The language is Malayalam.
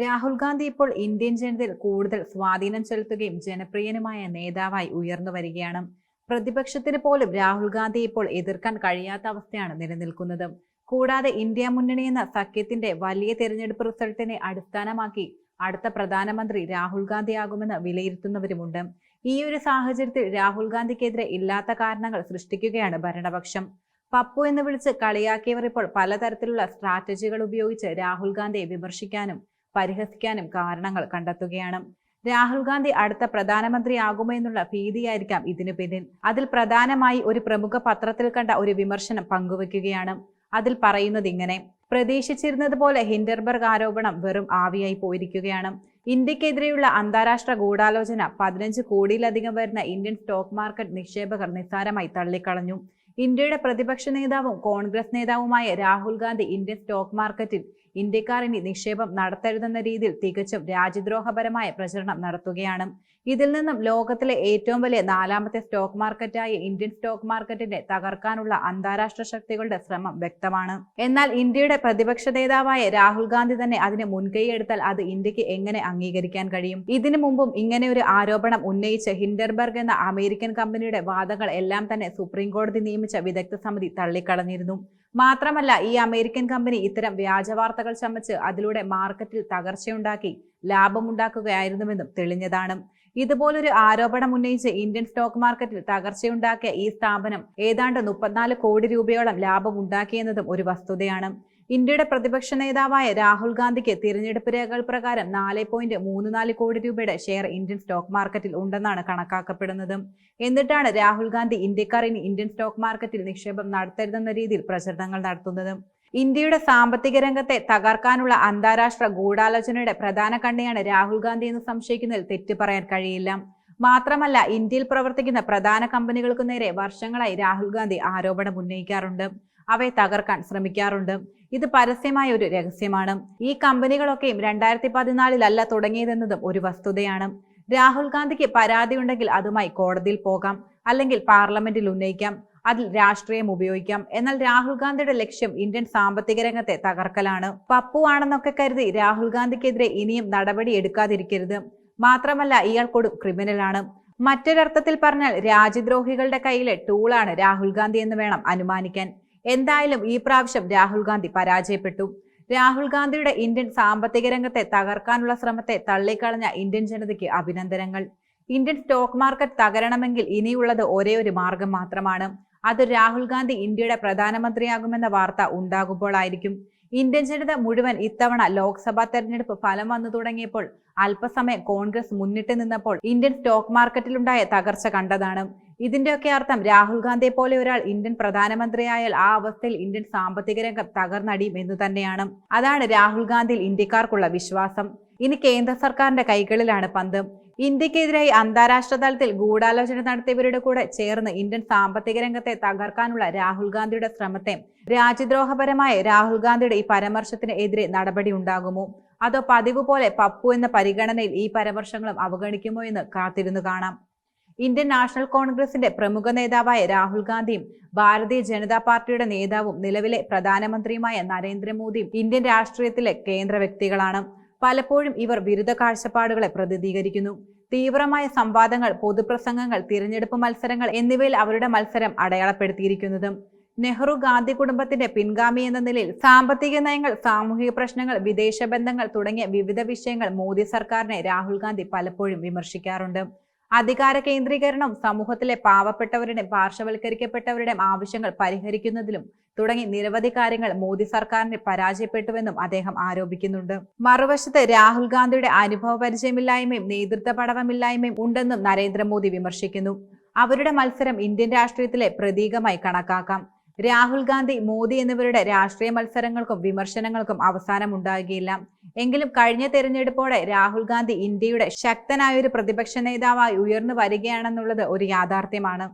രാഹുൽ ഗാന്ധി ഇപ്പോൾ ഇന്ത്യൻ ജനതയിൽ കൂടുതൽ സ്വാധീനം ചെലുത്തുകയും ജനപ്രിയനുമായ നേതാവായി ഉയർന്നു വരികയാണ്. പ്രതിപക്ഷത്തിന് പോലും രാഹുൽ ഗാന്ധി ഇപ്പോൾ എതിർക്കാൻ കഴിയാത്ത അവസ്ഥയാണ് നിലനിൽക്കുന്നത്. കൂടാതെ ഇന്ത്യ മുന്നണി എന്ന സഖ്യത്തിന്റെ വലിയ തെരഞ്ഞെടുപ്പ് റിസൾട്ടിനെ അടിസ്ഥാനമാക്കി അടുത്ത പ്രധാനമന്ത്രി രാഹുൽ ഗാന്ധി ആകുമെന്ന് വിലയിരുത്തുന്നവരുമുണ്ട്. ഈ ഒരു സാഹചര്യത്തിൽ രാഹുൽ ഗാന്ധിക്കെതിരെ ഇല്ലാത്ത കാരണങ്ങൾ സൃഷ്ടിക്കുകയാണ് ഭരണപക്ഷം. പപ്പു എന്ന് വിളിച്ച് കളിയാക്കിയവർ ഇപ്പോൾ പലതരത്തിലുള്ള സ്ട്രാറ്റജികൾ ഉപയോഗിച്ച് രാഹുൽ ഗാന്ധിയെ വിമർശിക്കാനും പരിഹസിക്കാനും കാരണങ്ങൾ കണ്ടെത്തുകയാണ്. രാഹുൽ ഗാന്ധി അടുത്ത പ്രധാനമന്ത്രിയാകുമോ എന്നുള്ള ഭീതിയായിരിക്കാം ഇതിനു പിന്നിൽ. അതിൽ പ്രധാനമായി ഒരു പ്രമുഖ പത്രത്തിൽ കണ്ട ഒരു വിമർശനം പങ്കുവെക്കുകയാണ്. അതിൽ പറയുന്നത് ഇങ്ങനെ പ്രതീക്ഷിച്ചിരുന്നത് പോലെ ഹിൻഡർബർഗ് ആരോപണം വെറും ആവിയായി പോയിരിക്കുകയാണ്. ഇന്ത്യക്കെതിരെയുള്ള അന്താരാഷ്ട്ര ഗൂഢാലോചന പതിനഞ്ച് കോടിയിലധികം വരുന്ന ഇന്ത്യൻ സ്റ്റോക്ക് മാർക്കറ്റ് നിക്ഷേപകർ നിസ്സാരമായി തള്ളിക്കളഞ്ഞു. ഇന്ത്യയുടെ പ്രതിപക്ഷ നേതാവും കോൺഗ്രസ് നേതാവുമായ രാഹുൽ ഗാന്ധി ഇന്ത്യൻ സ്റ്റോക്ക് മാർക്കറ്റിൽ ഇന്ത്യക്കാർ ഇനി നിക്ഷേപം നടത്തരുതെന്ന രീതിയിൽ തികച്ചും രാജ്യദ്രോഹപരമായ പ്രചരണം നടത്തുകയാണ്. ഇതിൽ നിന്നും ലോകത്തിലെ ഏറ്റവും വലിയ നാലാമത്തെ സ്റ്റോക്ക് മാർക്കറ്റായ ഇന്ത്യൻ സ്റ്റോക്ക് മാർക്കറ്റിനെ തകർക്കാനുള്ള അന്താരാഷ്ട്ര ശക്തികളുടെ ശ്രമം വ്യക്തമാണ്. എന്നാൽ ഇന്ത്യയുടെ പ്രതിപക്ഷ നേതാവായ രാഹുൽ ഗാന്ധി തന്നെ അതിന് മുൻകൈയെടുത്താൽ അത് ഇന്ത്യയ്ക്ക് എങ്ങനെ അംഗീകരിക്കാൻ കഴിയും? ഇതിനു മുമ്പും ഇങ്ങനെ ഒരു ആരോപണം ഉന്നയിച്ച് ഹിൻഡർബർഗ് എന്ന അമേരിക്കൻ കമ്പനിയുടെ വാദങ്ങൾ എല്ലാം തന്നെ സുപ്രീം കോടതി നിയമിച്ച വിദഗ്ധ സമിതി തള്ളിക്കളഞ്ഞിരുന്നു. മാത്രമല്ല ഈ അമേരിക്കൻ കമ്പനി ഇത്തരം വ്യാജ വാർത്തകൾ ചമച്ച് അതിലൂടെ മാർക്കറ്റിൽ തകർച്ചയുണ്ടാക്കി ലാഭമുണ്ടാക്കുകയായിരുന്നുവെന്നും തെളിഞ്ഞതാണ്. ഇതുപോലൊരു ആരോപണം ഉന്നയിച്ച് ഇന്ത്യൻ സ്റ്റോക്ക് മാർക്കറ്റിൽ തകർച്ചയുണ്ടാക്കിയ ഈ സ്ഥാപനം ഏതാണ്ട് മുപ്പത്തിനാല് കോടി രൂപയോളം ലാഭം ഉണ്ടാക്കിയെന്നതും ഒരു വസ്തുതയാണ്. ഇന്ത്യയുടെ പ്രതിപക്ഷ നേതാവായ രാഹുൽ ഗാന്ധിക്ക് തിരഞ്ഞെടുപ്പ് രേഖകൾ പ്രകാരം നാല് പോയിന്റ് മൂന്ന് നാല് കോടി രൂപയുടെ ഷെയർ ഇന്ത്യൻ സ്റ്റോക്ക് മാർക്കറ്റിൽ ഉണ്ടെന്നാണ് കണക്കാക്കപ്പെടുന്നത്. എന്നിട്ടാണ് രാഹുൽ ഗാന്ധി ഇന്ത്യക്കാർ ഇനി ഇന്ത്യൻ സ്റ്റോക്ക് മാർക്കറ്റിൽ നിക്ഷേപം നടത്തരുതെന്ന രീതിയിൽ പ്രചരണങ്ങൾ നടത്തുന്നത്. ഇന്ത്യയുടെ സാമ്പത്തിക രംഗത്തെ തകർക്കാനുള്ള അന്താരാഷ്ട്ര ഗൂഢാലോചനയുടെ പ്രധാന കണ്ണിയാണ് രാഹുൽ ഗാന്ധി എന്ന് സംശയിക്കുന്നതിൽ തെറ്റ് പറയാൻ കഴിയില്ല. മാത്രമല്ല ഇന്ത്യയിൽ പ്രവർത്തിക്കുന്ന പ്രധാന കമ്പനികൾക്കു നേരെ വർഷങ്ങളായി രാഹുൽ ഗാന്ധി ആരോപണം ഉന്നയിക്കാറുണ്ട്. അവയെ തകർക്കാൻ ശ്രമിക്കാറുണ്ട്. ഇത് പരസ്യമായ ഒരു രഹസ്യമാണ്. ഈ കമ്പനികളൊക്കെയും രണ്ടായിരത്തി പതിനാലിലല്ല തുടങ്ങിയതെന്നതും ഒരു വസ്തുതയാണ്. രാഹുൽ ഗാന്ധിക്ക് പരാതിയുണ്ടെങ്കിൽ അതുമായി കോടതിയിൽ പോകാം. അല്ലെങ്കിൽ പാർലമെന്റിൽ ഉന്നയിക്കാം. അതിൽ രാഷ്ട്രീയം ഉപയോഗിക്കാം. എന്നാൽ രാഹുൽ ഗാന്ധിയുടെ ലക്ഷ്യം ഇന്ത്യൻ സാമ്പത്തിക രംഗത്തെ തകർക്കലാണ്. പപ്പുവാണെന്നൊക്കെ കരുതി രാഹുൽ ഗാന്ധിക്കെതിരെ ഇനിയും നടപടി എടുക്കാതിരിക്കരുത്. മാത്രമല്ല ഇയാൾ കൊടും ക്രിമിനലാണ്. മറ്റൊരർത്ഥത്തിൽ പറഞ്ഞാൽ രാജ്യദ്രോഹികളുടെ കയ്യിലെ ടൂളാണ് രാഹുൽ ഗാന്ധി എന്ന് വേണം അനുമാനിക്കാൻ. എന്തായാലും ഈ പ്രാവശ്യം രാഹുൽ ഗാന്ധി പരാജയപ്പെട്ടു. രാഹുൽ ഗാന്ധിയുടെ ഇന്ത്യൻ സാമ്പത്തിക രംഗത്തെ തകർക്കാനുള്ള ശ്രമത്തെ തള്ളിക്കളഞ്ഞ ഇന്ത്യൻ ജനതയ്ക്ക് അഭിനന്ദനങ്ങൾ. ഇന്ത്യൻ സ്റ്റോക്ക് മാർക്കറ്റ് തകരണമെങ്കിൽ ഇനിയുള്ളത് ഒരേ ഒരു മാർഗം മാത്രമാണ്. അത് രാഹുൽ ഗാന്ധി ഇന്ത്യയുടെ പ്രധാനമന്ത്രിയാകുമെന്ന വാർത്ത ഉണ്ടാകുമ്പോഴായിരിക്കും ഇന്ത്യൻ ജനത മുഴുവൻ ഇത്തവണ ലോക്സഭാ തെരഞ്ഞെടുപ്പ് ഫലം വന്നു തുടങ്ങിയപ്പോൾ അല്പസമയം കോൺഗ്രസ് മുന്നിട്ട് നിന്നപ്പോൾ ഇന്ത്യൻ സ്റ്റോക്ക് മാർക്കറ്റിലുണ്ടായ തകർച്ച കണ്ടതാണ്. ഇതിന്റെയൊക്കെ അർത്ഥം രാഹുൽ ഗാന്ധിയെ പോലെ ഒരാൾ ഇന്ത്യൻ പ്രധാനമന്ത്രിയായാൽ ആ അവസ്ഥയിൽ ഇന്ത്യൻ സാമ്പത്തിക രംഗം തകർന്നടിയും എന്ന് തന്നെയാണ്. അതാണ് രാഹുൽ ഗാന്ധിയിൽ ഇന്ത്യക്കാർക്കുള്ള വിശ്വാസം. ഇനി കേന്ദ്ര സർക്കാരിന്റെ കൈകളിലാണ് പന്ത്. ഇന്ത്യക്കെതിരായി അന്താരാഷ്ട്ര തലത്തിൽ ഗൂഢാലോചന നടത്തിയവരുടെ കൂടെ ചേർന്ന് ഇന്ത്യൻ സാമ്പത്തിക രംഗത്തെ തകർക്കാനുള്ള രാഹുൽ ഗാന്ധിയുടെ ശ്രമത്തെ രാജ്യദ്രോഹപരമായ രാഹുൽ ഗാന്ധിയുടെ ഈ പരാമർശത്തിന് എതിരെ നടപടി ഉണ്ടാകുമോ? അതോ പതിവ് പോലെ പപ്പു എന്ന പരിഗണനയിൽ ഈ പരാമർശങ്ങളും അവഗണിക്കുമോ എന്ന് കാത്തിരുന്നു കാണാം. ഇന്ത്യൻ നാഷണൽ കോൺഗ്രസിന്റെ പ്രമുഖ നേതാവായ രാഹുൽ ഗാന്ധിയും ഭാരതീയ ജനതാ പാർട്ടിയുടെ നേതാവും നിലവിലെ പ്രധാനമന്ത്രിയുമായ നരേന്ദ്രമോദിയും ഇന്ത്യൻ രാഷ്ട്രീയത്തിലെ കേന്ദ്ര വ്യക്തികളാണ്. പലപ്പോഴും ഇവർ വിരുദ്ധ കാഴ്ചപ്പാടുകളെ പ്രതിനിധീകരിക്കുന്നു. തീവ്രമായ സംവാദങ്ങൾ പൊതുപ്രസംഗങ്ങൾ തിരഞ്ഞെടുപ്പ് മത്സരങ്ങൾ എന്നിവയിൽ അവരുടെ മത്സരം അടയാളപ്പെടുത്തിയിരിക്കുന്നതും. നെഹ്റു ഗാന്ധി കുടുംബത്തിന്റെ പിൻഗാമി എന്ന നിലയിൽ സാമ്പത്തിക നയങ്ങൾ സാമൂഹിക പ്രശ്നങ്ങൾ വിദേശ ബന്ധങ്ങൾ തുടങ്ങിയ വിവിധ വിഷയങ്ങൾ മോദി സർക്കാരിനെ രാഹുൽ ഗാന്ധി പലപ്പോഴും വിമർശിക്കാറുണ്ട്. അധികാര കേന്ദ്രീകരണം സമൂഹത്തിലെ പാവപ്പെട്ടവരുടെ പാർശ്വവൽക്കരിക്കപ്പെട്ടവരുടെ ആവശ്യങ്ങൾ പരിഹരിക്കുന്നതിലും തുടങ്ങി നിരവധി കാര്യങ്ങൾ മോദി സർക്കാരിനെ പരാജയപ്പെട്ടുവെന്നും അദ്ദേഹം ആരോപിക്കുന്നുണ്ട്. മറുവശത്ത് രാഹുൽ ഗാന്ധിയുടെ അനുഭവ പരിചയമില്ലായ്മയും നേതൃത്വ പടവമില്ലായ്മയും ഉണ്ടെന്നും നരേന്ദ്രമോദി വിമർശിക്കുന്നു. അവരുടെ മത്സരം ഇന്ത്യൻ രാഷ്ട്രീയത്തിലെ പ്രതീകമായി കണക്കാക്കാം. രാഹുൽ ഗാന്ധി മോദി എന്നിവരുടെ രാഷ്ട്രീയ മത്സരങ്ങൾക്കും വിമർശനങ്ങൾക്കും അവസാനമുണ്ടാകുകയില്ല എങ്കിലും കഴിഞ്ഞ തെരഞ്ഞെടുപ്പോടെ രാഹുൽ ഗാന്ധി ഇന്ത്യയുടെ ശക്തനായ ഒരു പ്രതിപക്ഷ നേതാവായി ഉയർന്നു വരികയാണെന്നുള്ളത് ഒരു യാഥാർത്ഥ്യമാണ്.